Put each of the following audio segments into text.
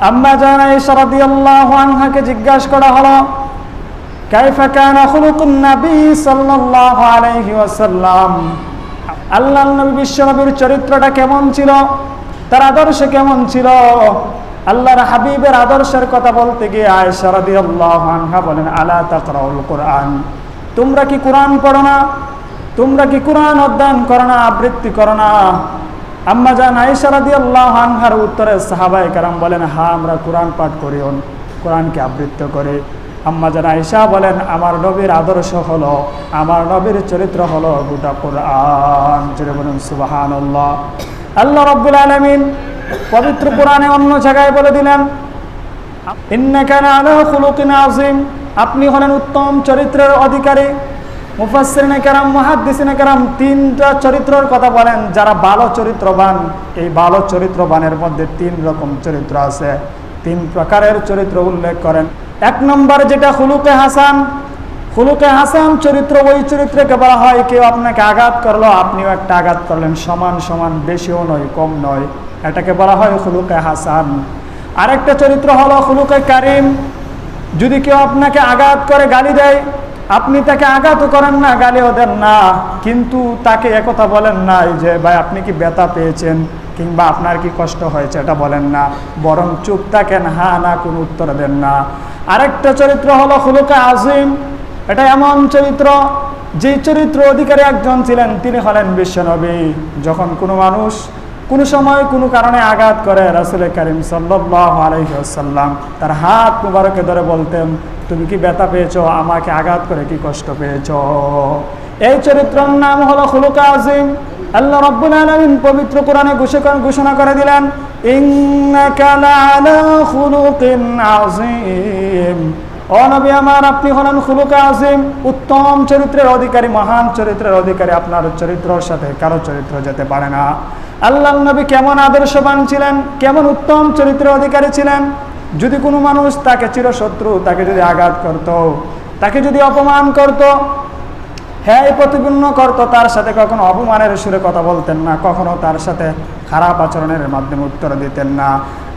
আম্মা জানা ইশরাদিয়াল্লাহু আনহাকে জিজ্ঞাসা করা হলো, কাইফা কানা খুলুকুন নবী সাল্লাল্লাহু আলাইহি ওয়াসাল্লাম? আল্লাহর নবী বিশ্বনবীর চরিত্রটা কেমন ছিল? তার আদর্শ কেমন ছিল? আল্লাহর হাবিবের আদর্শের কথা বলতে গিয়ে আয়েশা রাদিয়াল্লাহু আনহা বলেন, আলা তাকরাউল কোরআন। তোমরা কি কোরআন পড়ো না? তোমরা কি কোরআন অধ্যয়ন করো না, আবৃত্তি করো না? আম্মা জান আয়েশা আল্লাহ আনহার উত্তরে সাহাবাই কারাম বলেন, হা, আমরা কোরআন পাঠ করি কোরআনকে আবৃত্ত করে। আম্মা জান আয়েশা বলেন, আমার নবীর আদর্শ হলো, আমার নবীর চরিত্র হলো গোটা কোরআন। যেটা বলেন, সুবহানাল্লাহ। আল্লাহ রাব্বুল আলামিন পবিত্র কোরআনে অন্য জায়গায় বলে দিলেন, ইন্নাকা আলা খুলুকিন আযীম। আপনি হলেন উত্তম চরিত্রের অধিকারী। মুফাসসিরিনে কেরাম, মুহাদ্দিসিনে কেরাম তিনটা চরিত্রের কথা বলেন। যারা ভালো চরিত্রবান, এই ভালো চরিত্রবানের মধ্যে তিন রকম চরিত্র আছে। তিন প্রকারের চরিত্র উল্লেখ করেন। এক নম্বর যেটা হুলুকে হাসান। হুলুকে হাসান চরিত্র, ওই চরিত্রকে বলা হয়, কেউ আপনাকে আঘাত করল, আপনিও একটা আঘাত করলেন। সমান সমান, বেশিও নয়, কম নয়। এটাকে বলা হয় হুলুকে হাসান। আরেকটা চরিত্র হলো হুলুকে কারিম। যদি কেউ আপনাকে আঘাত করে গালি দেয় আপনি তাকে আঘাতও করেন না, গালিও দেন না, কিন্তু তাকে একথা বলেন না যে, ভাই, আপনি কি ব্যথা পেয়েছেন কিংবা আপনার কি কষ্ট হয়েছে? এটা বলেন না, বরং চুপ থাকেন, হা, না, কোনো উত্তর দেন না। আরেকটা চরিত্র হলো হুলুকা আজিম। এটা এমন চরিত্র, যে চরিত্র অধিকারী একজন ছিলেন, তিনি হলেন বিশ্বনবী। যখন কোনো মানুষ কোনো সময় কোনো কারণে আঘাত করে রাসুল করিম সাল্লাহ আলহিহাসাল্লাম তার হাত মুবারকে ধরে বলতেন তুমি কি ব্যথা পেয়েছ? আমাকে আঘাত করে কি কষ্ট পেয়েছ? এই চরিত্রের নাম হলো হুলুকা আজিম। আল্লাহ রব্বুল আলামিন পবিত্র কোরআনে ঘোষণা করে দিলেন ও আমার, আপনি হলেন খুলুকা আজিম। উত্তম চরিত্রের অধিকারী, মহান চরিত্রের অধিকারী আপনার চরিত্রের সাথে কারও চরিত্র যেতে পারে না। আল্লাহ নবী কেমন আদর্শবান ছিলেন? কেমন উত্তম চরিত্রের অধিকারী ছিলেন? যদি কোনো মানুষ তাকে চিরশত্রু, তাকে যদি আঘাত করত, তাকে যদি অপমান করত হ্যাঁ প্রতিপূর্ণ করত, তার সাথে কখনো অপমানের সুরে কথা বলতেন না, কখনো তার সাথে খারাপ আচরণের মাধ্যমে উত্তর দিতেন না।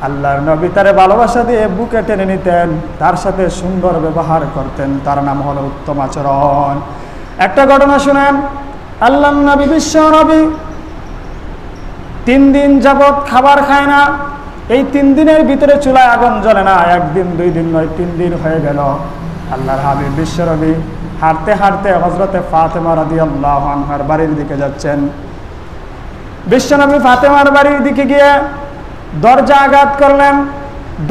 আল্লাহর নবী তারে ভালোবাসা দিয়ে বুকে টেনে নিতেন, তার সাথে সুন্দর ব্যবহার করতেন, তার নাম হলো উত্তম আচরণ। একটা ঘটনা শুনেন আল্লাহ নবী বিশ্ব নবী, তিন দিন যাবৎ খাবার খায় না এই তিন দিনের ভিতরে চুলায় আগুন জ্বলে না, একদিন, দুই দিন নয়, তিন দিন হয়ে গেল। আল্লাহর হাবিব বিশ্বরবি হাঁটতে হাঁটতে হজরতে ফাতেমা রাদি আল্লাহ আনহার বাড়ির দিকে যাচ্ছেন। বিশ্বনবী ফাতেমার বাড়ির দিকে গিয়ে দরজা আঘাত করলেন,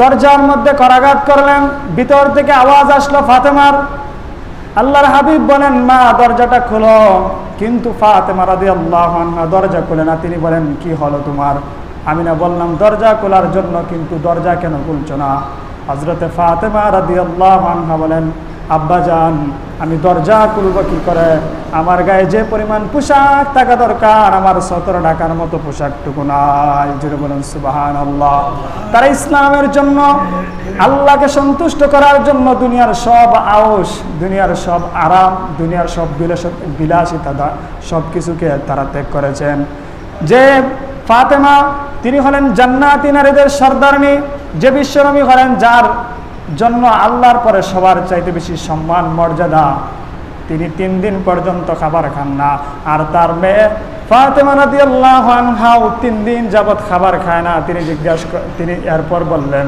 দরজার মধ্যে করাঘাত করলেন, ভিতর থেকে আওয়াজ আসলো ফাতেমার। আল্লাহর হাবিব বলেন, মা, দরজাটা খুলো। কিন্তু ফাতেমা রাদি আল্লাহ দরজা খুলে না, তিনি বলেন, কি হলো তোমার? আমি না বললাম, দরজা খোলার জন্য কিন্তু দরজা কেন খুলছো না? হজরতে ফাতেমা রাদি আল্লাহ আনহা বলেন, আব্বা যান আমি দরজা খুলব কি করে? আমার গায়ে যে পরিমাণ পোশাক থাকা দরকার, আমার সতেরো টাকার মতো পোশাকটুকু নাই। যেটা বলেন সুবাহান আল্লাহ তারা ইসলামের জন্য, আল্লাহকে সন্তুষ্ট করার জন্য দুনিয়ার সব আওস দুনিয়ার সব আরাম, দুনিয়ার সব বিলাস বিলাসিতা সব কিছুকে তারা ত্যাগ করেছেন। যে ফাতেমা তিনি হলেন জান্নাতি নারীদের সর্দারণী যে বিশ্বরমী হলেন, যার জন্য আল্লাহর পরে সবার চাইতে বেশি সম্মান, মর্যাদা, তিনি তিন দিন পর্যন্ত খাবার খান না। আর তার মেয়ে ফাতেমা নদী আল্লাহ তিন দিন যাবৎ খাবার খায় না। তিনি জিজ্ঞাসা তিনি এরপর বললেন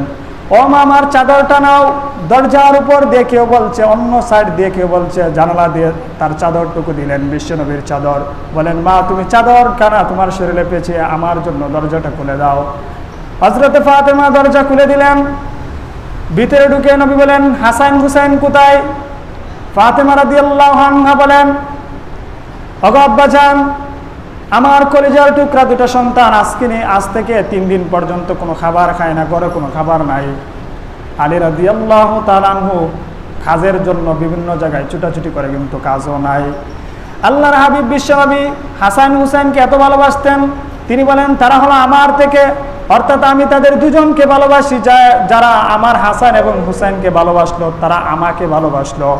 ও মা আমার চাদরটা নাও, দরজার উপর দিয়ে কেউ বলছে, অন্য সাইড দিয়ে কেউ বলছে, জানালা দিয়ে তার চাদরটুকু দিলেন বিশ্বনবীর চাদর। বলেন, মা, তুমি চাদর কানা, তোমার শরীরে পেয়েছে আমার জন্য দরজাটা খুলে দাও। হজরতে ফাতেমা দরজা খুলে দিলেন। ভিতরে ঢুকে নবী বলেন, হাসান হুসাইন কোথায়? ফাতেমা রাদি আল্লাহ বলেন অগব্বাজান আমার কলেজার টুকরা দুটো সন্তান আজকে নিয়ে আজ থেকে তিন দিন পর্যন্ত কোনো খাবার খায় না, ঘরে কোনো খাবার নাই। আলী রাদি আল্লাহ তালানহু কাজের জন্য বিভিন্ন জায়গায় ছুটাছুটি করে, কিন্তু কাজও নাই। আল্লাহর হাবিব বিশ্বনবী হাসান হুসেনকে এত ভালোবাসতেন, তিনি বলেন, তারা হলো আমার থেকে, অর্থাৎ আমি তাদের দুজনকে ভালোবাসি যারা আমার হাসান এবং হুসাইনকে ভালোবাসলো, তারা আমাকে ভালোবাসলো।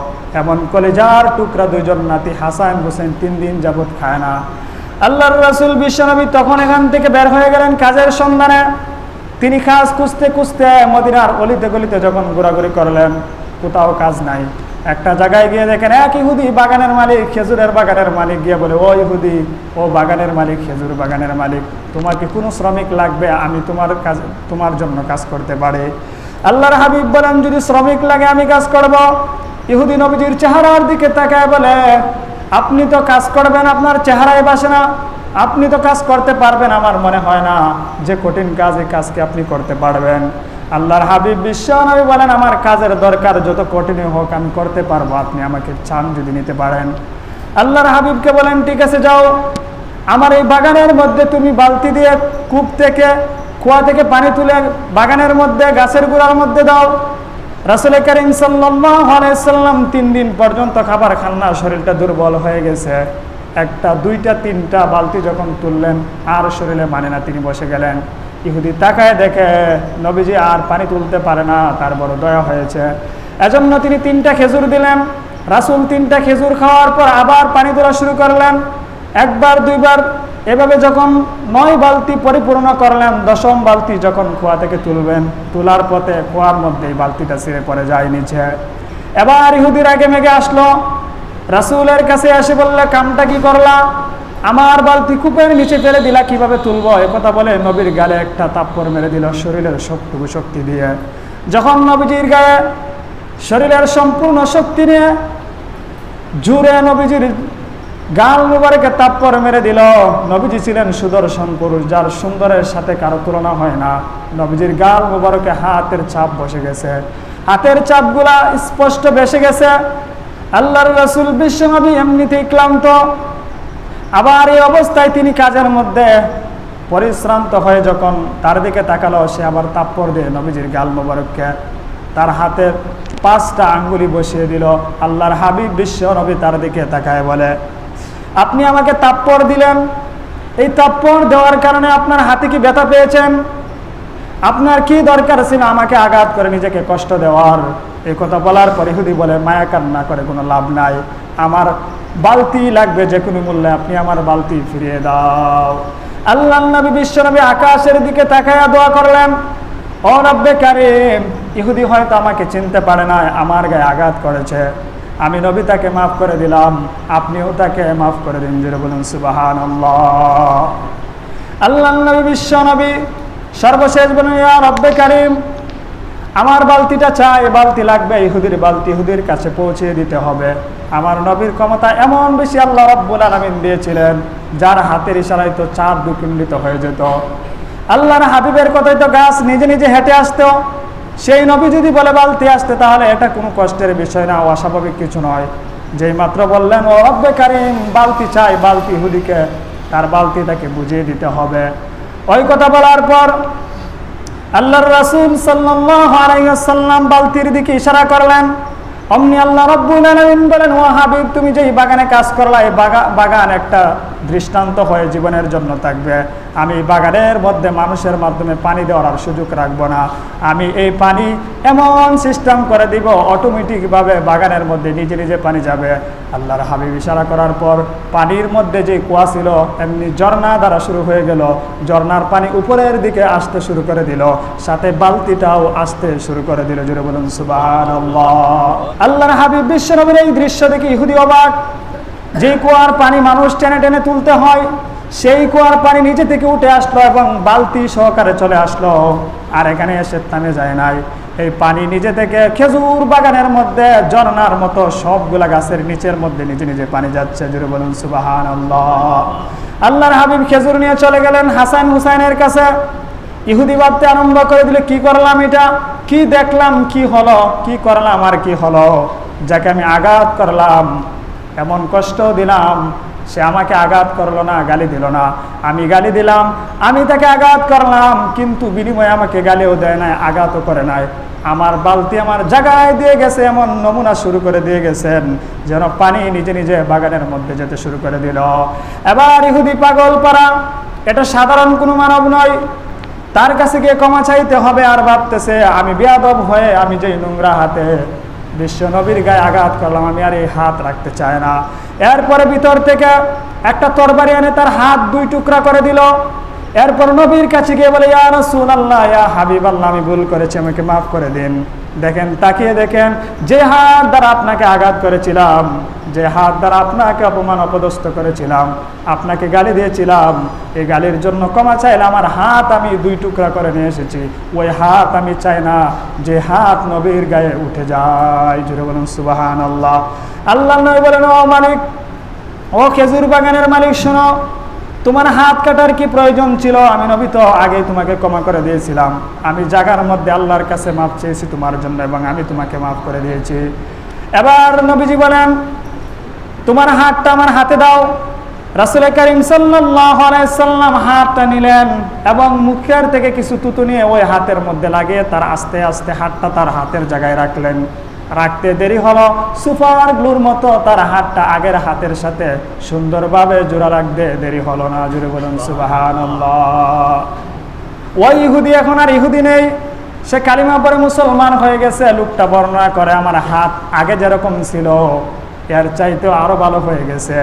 এমন কলেজার টুকরা দুজন নাতি হাসান হুসেন তিন দিন যাবৎ খায় না। আল্লাহর রাসুল বিশ্বনবী তখন এখান থেকে বের হয়ে গেলেন কাজের সন্ধানে। তিনি কাজ খুঁজতে খুঁজতে মদিনার অলিতে গলিতে যখন ঘোরাঘুরি করলেন, কোথাও কাজ নাই। একটা জায়গায় গিয়ে দেখেন এক ইহুদি বাগানের মালিক, খেজুরের বাগানের মালিক গিয়ে বলে, ও ইহুদি, ও বাগানের মালিক, খেজুর বাগানের মালিক, তোমার কি কোনো শ্রমিক লাগবে? আমি তোমার কাজ, তোমার জন্য কাজ করতে পারি। আল্লাহর হাবিব বলেন, যদি শ্রমিক লাগে, আমি কাজ করব। ইহুদি নবীজির চেহারার দিকে তাকায় বলে আপনি তো কাজ করবেন আপনার চেহারায় বাসে না। আপনি তো কাজ করতে পারবেন, আমার মনে হয় না। যে কঠিন কাজ, এই কাজকে আপনি করতে পারবেন। আল্লাহর হাবিব বিশ্ব নবী বলেন, আমার কাজের দরকার যত কঠিনই হোক, আমি করতে পারব। আপনি আমাকে চান যদি নিতে পারেন। আল্লাহর হাবিবকে বলেন, ঠিক আছে, যাও। আমার এই বাগানের মধ্যে তুমি বালতি দিয়ে কূপ থেকে, কুয়া থেকে পানি তুলে বাগানের মধ্যে, গাছের গোড়ার মধ্যে দাও। রাসুল করিম সাল্লাম তিন দিন পর্যন্ত খাবার খান না, শরীরটা দুর্বল হয়ে গেছে। একটা, দুইটা, তিনটা বালতি যখন তুললেন, আর শরীরে মানে না, তিনি বসে গেলেন। ইহুদি তাকায় দেখে, নবীজি আর পানি তুলতে পারে না, তার বড় দয়া হয়েছে। এজন্য তিনি তিনটা খেজুর দিলেন। রাসুল তিনটা খেজুর খাওয়ার পর আবার পানি তোলা শুরু করলেন। একবার, দুইবার এভাবে যখন নয় বালতি পরিপূর্ণ করলেন, দশম বালতি যখন কুয়া থেকে তুলবেন, তোলার পথে কুয়ার মধ্যে এই বালতিটা ছিঁড়ে পড়ে যায় নিচে। এবার ইহুদির আগে মেঘে আসলো, রাসুলের কাছে এসে বললে, কামটা কি করলা? আমার বালতি কূপের নিচে ফেলে দিলা, কীভাবে তুলবো? কথা বলে নবীর গালে একটা তাপ্পর মেরে দিল শরীরের সবটুকু শক্তি দিয়ে। যখন নবীজির গায়ে শরীরের সম্পূর্ণ শক্তি নিয়ে জুড়ে নবীজির গাল মুবারকে তাপ্পর মেরে দিল। নবীজি ছিলেন সুদর্শন পুরুষ, যার সুন্দরের সাথে কারও তুলনা হয় না। নবীজির গাল মুবারকে হাতের চাপ বসে গেছে। হাতের চাপগুলা স্পষ্ট বেসে গেছে। আল্লাহর রসুল বিশ্বনবী এমনিতেই ক্লান্ত। আবার এই অবস্থায় তিনি কাজের মধ্যে পরিশ্রান্ত হয়ে যখন তার দিকে তাকালো, সে আবার তাপ্পর দিয়ে নবীজির গাল মোবারককে তার হাতের পাঁচটা আঙ্গুলি বসিয়ে দিল। আল্লাহর হাবিব বিশ্ব নবী তার দিকে তাকায় বলে আপনি আমাকে তাপ্পর দিলেন। এই তাপ্পর দেওয়ার কারণে আপনার হাতে কি ব্যথা পেয়েছেন? আপনার কি দরকার ছিল আমাকে আঘাত করে নিজেকে কষ্ট দেওয়ার? এই কথা বলার পরে হুদি বলে, মায়া কান্না করে, কোনো লাভ নাই। আমার বালতি লাগবে যে কোনো মূল্যে, আপনি আমার বালতি ফিরিয়ে দাও। আল্লাহ নবী বিশ্বনবী আকাশের দিকে তাকায়া দোয়া করলেন কারিম, ইহুদি হয়তো আমাকে চিনতে পারে না আমার গায়ে আঘাত করেছে। আমি নবী তাকে মাফ করে দিলাম। আপনিও তাকে মাফ করে দিন যে বলুন সুবাহান আল্লাহ নবী, বিশ্ব নবী, সর্বশেষ বলুন রব্বে কারিম, আমার বালতিটা চাই, বালতি লাগবে, ইহুদির বালতি ইহুদির কাছে পৌঁছে দিতে হবে। আমার নবীর ক্ষমতা এমন বেশি আল্লাহ রব্বুল আলমিন দিয়েছিলেন, যার হাতের ইশারায় তো চার দুখণ্ডিত হয়ে যেত। আল্লাহর হাবিবের কথাই তো গাছ নিজে নিজে হেঁটে আসতো সেই নবী যদি বলে বালতি আসতে, তাহলে এটা কোনো কষ্টের বিষয় না, অস্বাভাবিক কিছু নয়। যেই মাত্র বললেন, ও রব্বে কারিম, বালতি চাই, বালতি হুদিকে তার বালতি তাকে বুঝিয়ে দিতে হবে। ওই কথা বলার পর আল্লাহর রাসূল ওয়াসাল্লাম বালতির দিকে ইশারা করলেন। অমনি আল্লাহ রাব্বুল আলামিন বলেন, ও হাবিব, তুমি যেই বাগানে কাজ করলা, এই বাগান একটা দৃষ্টান্ত হয়ে জীবনের জন্য থাকবে। আমি বাগানের মধ্যে মানুষের মাধ্যমে পানি দেওয়ার সুযোগ রাখব না। আমি এই পানি এমন সিস্টেম করে দিব অটোমেটিকভাবে বাগানের মধ্যে নিজে নিজে পানি যাবে। আল্লাহর হাবিব ইশারা করার পর পানির মধ্যে যে কুয়া ছিল, এমনি ঝর্ণা দ্বারা শুরু হয়ে গেল। ঝর্ণার পানি উপরের দিকে আসতে শুরু করে দিল, সাথে বালতিটাও আসতে শুরু করে দিল। জুড়ে বলুন সুবাহ আল্লাহর হাবিব বিশ্বনবীর এই দৃশ্য দেখে ইহুদি অবাক। যে কুয়ার পানি মানুষ টেনে টেনে তুলতে হয় সেই কুয়ার পানি নিচে থেকে উঠে আসলো এবং বালতি সহকারে চলে আসলো। আর এখানে এসে থামে যায় নাই। এই পানি নিজে থেকে খেজুর বাগানের মধ্যে, ঝর্ণার মতো সবগুলা গাছের নিচের মধ্যে নিজে নিজে পানি যাচ্ছে। জুড়ে বলুন সুবাহান আল্লাহ আল্লাহর হাবিব খেজুর নিয়ে চলে গেলেন হাসান হুসাইনের কাছে। ইহুদি ভাবতে আরম্ভ করে দিলে, কি করলাম এটা? কি দেখলাম? কি হলো? কি করলাম? আর কি হলো? যাকে আমি আঘাত করলাম, এমন কষ্ট দিলাম সে আমাকে আঘাত করল না, গালি দিল না। আমি গালি দিলাম, আমি তাকে আঘাত করলাম, কিন্তু বিনিময়ে আমাকে গালিও দেয় নাই, আঘাতও করে নাই। আমার বালতি আমার জায়গায় দিয়ে গেছে, এমন নমুনা শুরু করে দিয়ে গেছেন, যেন পানি নিজে নিজে বাগানের মধ্যে যেতে শুরু করে দিল। এবার ইহুদি পাগল পারা এটা সাধারণ কোনো মানব নয়। তার কাছে গিয়ে ক্ষমা চাইতে হবে আর ভাবতেছে, আমি বেয়াদব হয়ে আমি যে নোংরা হাতে বিশ্ব নবীর গায়ে আঘাত করলাম, আমি আর এই হাত রাখতে চাই না। এরপরে ভিতর থেকে একটা তরবারি এনে তার হাত দুই টুকরা করে দিল। এরপর নবীর কাছে গিয়ে বলে, ইয়া রাসূলুল্লাহ, ইয়া হাবিবাল্লাহ, আমি ভুল করেছি, আমাকে মাফ করে দিন। দেখেন, তাকিয়ে দেখেন, যে হাত দ্বারা আপনাকে আঘাত করেছিলাম, যে হাত দ্বারা আপনাকে অপমান অপদস্থ করেছিলাম, আপনাকে গালি দিয়েছিলাম, এই গালির জন্য ক্ষমা চাইলে আমার হাত আমি দুই টুকরা করে নিয়ে এসেছি। ওই হাত আমি চাই না, যে হাত নবীর গায়ে উঠে যায়। জুড়ে বলুন সুবাহান আল্লাহ আল্লাহ নবী বলেন, ও মালিক, ও খেজুর বাগানের মালিক, শোনো তোমার হাত কাটার কি প্রয়োজন ছিল? আমি নবী তো আগে তোমাকে ক্ষমা করে দিয়েছিলাম। আমি জাগার মধ্যে আল্লাহর কাছে মাপ চেয়েছি তোমার জন্য এবং আমি তোমাকে মাফ করে দিয়েছি। এবার নবীজি বলেন, তোমার হাতটা আমার হাতে দাও। রাসুল করিম সাল্লাম হাতটা নিলেন এবং মুখের থেকে কিছু তুতু নিয়ে ওই হাতের মধ্যে লাগিয়ে তার আস্তে আস্তে হাতটা তার হাতের জায়গায় রাখলেন। রাখতে দেরি হলো। সুপার গ্লুর মতো তার হাতটা আগের হাতের সাথে সুন্দরভাবে জোড়া রাখতে দেরি হলো না। জুড়ে বলুন সুবাহান ওই ইহুদি, এখন আর ইহুদি নেই। সে কালিমা পরে মুসলমান হয়ে গেছে। লোকটা বর্ণনা করে, আমার হাত আগে যেরকম ছিল, এর চাইতেও আরও ভালো হয়ে গেছে।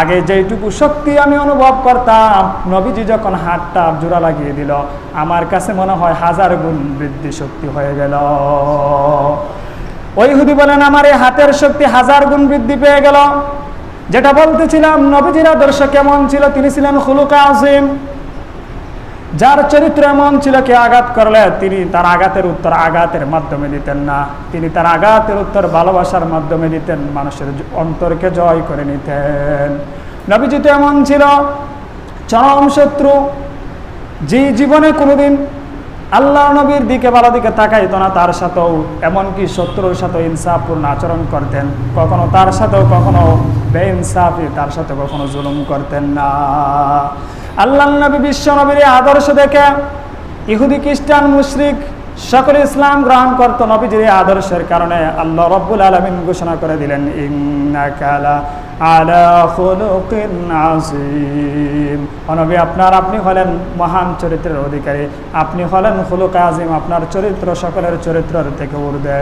আগে যেইটুকু শক্তি আমি অনুভব করতাম, নবীজি যখন হাতটা জোড়া লাগিয়ে দিল, আমার কাছে মনে হয় হাজার গুণ বৃদ্ধি শক্তি হয়ে গেল। ওই হুদি বলেন, আমার এই হাতের শক্তি হাজার গুণ বৃদ্ধি পেয়ে গেল। যেটা বলতেছিলাম, নবীজির আদর্শ কেমন ছিল? তিনি ছিলেন খুলুকা আজিম যার চরিত্র এমন ছিল কে আঘাত করলে তিনি তার আঘাতের উত্তর আঘাতের মাধ্যমে দিতেন না। তিনি তার আঘাতের উত্তর ভালোবাসার মাধ্যমে দিতেন, মানুষের অন্তরকে জয় করে নিতেন। নবীজি তো এমন ছিল, চরম শত্রু, যে জীবনে কোনোদিন আল্লাহ নবীর দিকে ভালো দিকে তাকাইতো না, তার সাথেও, এমনকি শত্রুর সাথেও ইনসাফপূর্ণ আচরণ করতেন। কখনো তার সাথেও, কখনো বেইনসাফি, তার সাথে কখনো জুলুম করতেন না। আল্লাহ নবী বিশ্ব নবীর আদর্শ দেখে ইহুদি, খ্রিস্টান, মুশরিক সকল ইসলাম গ্রহণ করত নবীজির আদর্শের কারণে আল্লাহ রব্বুল আলমিন ঘোষণা করে দিলেন অনবী আপনার আপনি হলেন মহান চরিত্রের অধিকারী। আপনি হলেন খুলুক আজিম আপনার চরিত্র সকলের চরিত্রের থেকে উর্ধে